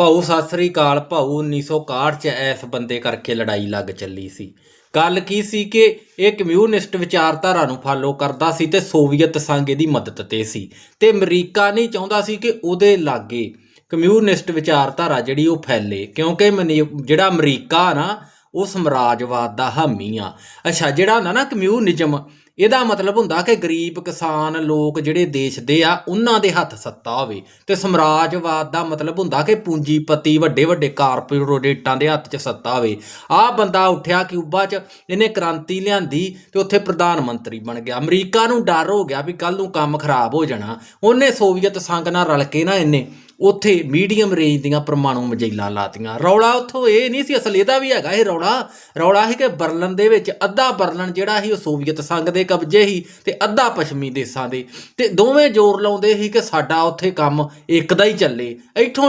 ਭਾਊ, ਸਤਿ ਸ੍ਰੀ ਅਕਾਲ ਭਾਊ 1961 ਚ ਇਸ ਬੰਦੇ ਕਰਕੇ ਲੜਾਈ ਲੱਗ ਚੱਲੀ ਸੀ। ਗੱਲ ਕੀ ਸੀ ਕਿ ਇਹ ਕਮਿਊਨਿਸਟ ਵਿਚਾਰਧਾਰਾ ਨੂੰ ਫਾਲੋ ਕਰਦਾ ਸੀ ਤੇ ਸੋਵੀਅਤ ਸੰਘ ਇਹਦੀ ਮਦਦ ਤੇ ਸੀ ਤੇ ਅਮਰੀਕਾ ਨਹੀਂ ਚਾਹੁੰਦਾ ਸੀ ਕਿ ਉਹਦੇ ਲਾਗੇ ਕਮਿਊਨਿਸਟ ਵਿਚਾਰਧਾਰਾ ਜਿਹੜੀ ਉਹ ਫੈਲੇ, ਕਿਉਂਕਿ ਮਨੀ- ਜਿਹੜਾ ਅਮਰੀਕਾ ਨਾ ਉਹ ਸਮਰਾਜਵਾਦ ਦਾ ਹਾਮੀ ਆ। ਅੱਛਾ, ਜਿਹੜਾ ਹੁੰਦਾ ਨਾ ਕਮਿਊਨਿਜ਼ਮ, ਇਹਦਾ ਮਤਲਬ ਹੁੰਦਾ ਕਿ ਗਰੀਬ ਕਿਸਾਨ ਲੋਕ ਜਿਹੜੇ ਦੇਸ਼ ਦੇ ਆ, ਉਹਨਾਂ ਦੇ ਹੱਥ ਸੱਤਾ ਹੋਵੇ। ਤੇ ਸਮਰਾਜਵਾਦ ਦਾ ਮਤਲਬ ਹੁੰਦਾ ਕਿ ਪੂੰਜੀਪਤੀ ਵੱਡੇ ਵੱਡੇ ਕਾਰਪੋਰੇਟਾਂ ਦੇ ਹੱਥ 'ਚ ਸੱਤਾ ਹੋਵੇ। ਆਹ ਬੰਦਾ ਉੱਠਿਆ ਕਿਊਬਾ 'ਚ, ਇਹਨੇ ਕ੍ਰਾਂਤੀ ਲਿਆਂਦੀ ਤੇ ਉੱਥੇ ਪ੍ਰਧਾਨ ਮੰਤਰੀ ਬਣ ਗਿਆ। ਅਮਰੀਕਾ ਨੂੰ ਡਰ ਹੋ ਗਿਆ ਵੀ ਕੱਲ ਨੂੰ ਕੰਮ ਖਰਾਬ ਹੋ ਜਾਣਾ। ਉਹਨੇ ਸੋਵੀਅਤ ਸੰਘ ਨਾਲ ਰਲ ਕੇ ਨਾ ਇਹਨੇ ਉੱਥੇ ਮੀਡੀਅਮ ਰੇਂਜ ਦੀਆਂ ਪਰਮਾਣੂ ਮਜੈਲਾਂ ਲਾਤੀਆਂ। ਰੌਲਾ ਉੱਥੋਂ ਇਹ ਨਹੀਂ ਸੀ, ਅਸਲ ਇਹਦਾ ਵੀ ਹੈਗਾ ਇਹ ਰੌਲਾ। ਰੌਲਾ ਸੀ ਕਿ ਬਰਲਨ ਦੇ ਵਿੱਚ ਅੱਧਾ ਬਰਲਨ ਜਿਹੜਾ ਸੀ, ਉਹ ਸੋਵੀਅਤ ਸੰਘ ਦੇ ਕਬਜ਼ੇ ਸੀ ਤੇ ਅੱਧਾ ਪੱਛਮੀ ਦੇਸ਼ਾਂ ਦੇ। ਤੇ ਦੋਵੇਂ ਜ਼ੋਰ ਲਾਉਂਦੇ ਸੀ ਕਿ ਸਾਡਾ ਉੱਥੇ ਕੰਮ ਇੱਕ ਦਾ ਹੀ ਚੱਲੇ। ਇੱਥੋਂ